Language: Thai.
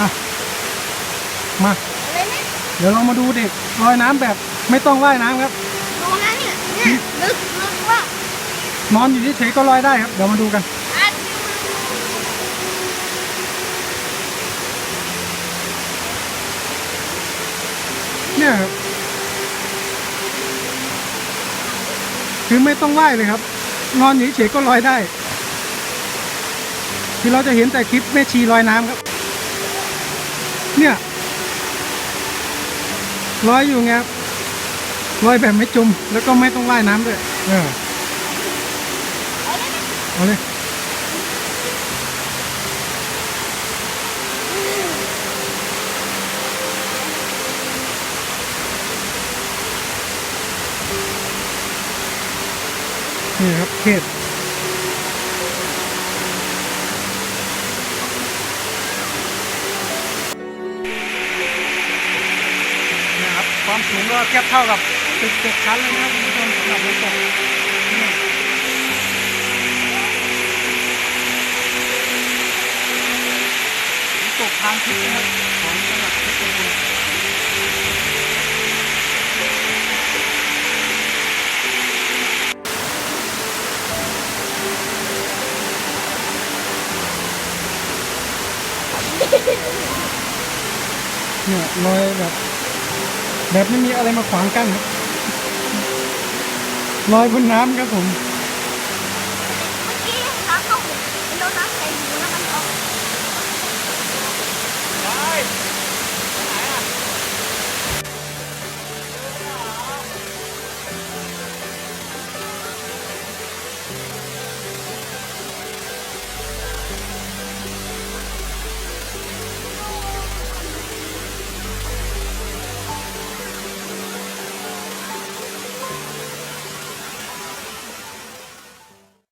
อะ มา อะไรนะเดี๋ยวเรามาดูเด็กลอยน้ำแบบไม่ต้องว่ายน้ำครับ ดูนะเนี่ยเนี่ยลึกลึกว่านอนอยู่เฉยๆก็ลอยได้ครับ เดี๋ยวมาดูกัน อันเนี่ยครับคือไม่ต้องว่ายเลยครับ นอนอยู่เฉยๆก็ลอยได้ คือเราจะเห็นแต่คลิปแม่ชีลอยน้ำครับ เนี่ยลอยอยู่ไงครับลอยแบบไม่จม แล้วก็ไม่ต้องว่ายน้ำด้วย เออเอาเลยนี่ครับเทศ ความสูงก็เทียบเท่ากับตึกเจ็ดชั้นเลยนะครับคุณผู้ชมสำหรับน้ำตกนี่น้ำตกทางทิศนะครับของจังหวัดเพชรบูรณ์เนี่ยลอยแบบ แบบไม่มีอะไรมาขวางกั้นลอยบนน้ำครับผม